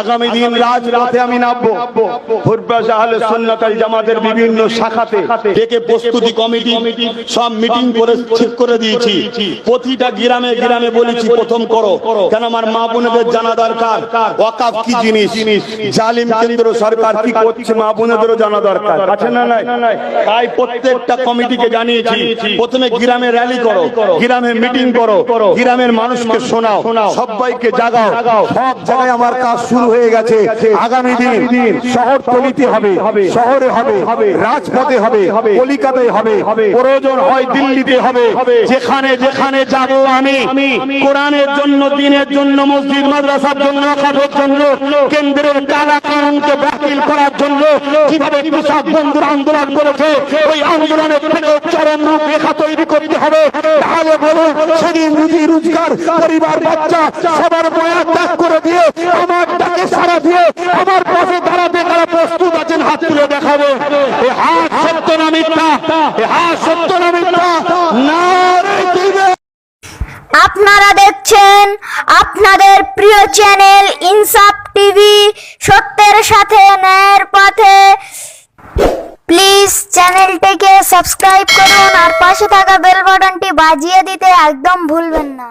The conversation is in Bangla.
আগামী দিন রাজপথে আমি নামবো। ফুরবাস আহলে জামাতের বিভিন্ন শাখাতে ডেকে প্রস্তুতি কমিটি, সব মিটিং করে ঠিক করে দিয়েছি। প্রতিটা গ্রামে গ্রামে বলেছি, প্রথম করো। কেন আমার মা বোনেদের জানা দরকার? ওয়াকাফ কি জিনিস? জালিম কেন্দ্র সরকার কি করছে? মা বোনেদেরও জানা দরকার। আছে না নাই? তাই প্রত্যেকটা কমিটিকে জানিয়েছি, প্রথমে গ্রামে র্যালি করো, গ্রামে মিটিং করো, গ্রামের মানুষকে শোনাও, সবাইকে জাগাও। সব জায়গায় আমার কাজ শুরু হয়ে গেছে। আগামী দিন শহর তলিতে হবে। শহরে হবে। রাজপথে হবে। কলিকাতায় হবে। প্রয়োজন হয় দিল্লিতে হবে। যেখানে যেখানে যাব আমি। কোরআনের জন্য দিনের জন্য মসজিদ মাদ্রাসার জন্য খাদের জন্য কেন্দ্রের কালা কানুনকে বাতিল করার জন্য কীভাবে কৃষক বন্ধুরা আন্দোলন করেছে ওই আন্দোলনের থেকে চরম রূপ রেখা তৈরি করতে হবে। তাহলে বলুন সেদিন রুজি রোজগার পরিবার বাচ্চা সবার বয়া ত্যাগ করে দিয়ে আমার দিয়ে আমার পাশে দাঁড়াতে তারা প্রস্তুত আছেন, হাত তুলে হাত সত্য হাত সত্য আপনারা দেখছেন আপনাদের প্রিয় চ্যানেল ইনসাফ টিভি। সত্যের সাথে ন্যায়ের পথে। প্লিজ চ্যানেলটিকে সাবস্ক্রাইব করুন আর পাশে থাকা বেল বাটনটি বাজিয়ে দিতে একদম ভুলবেন না।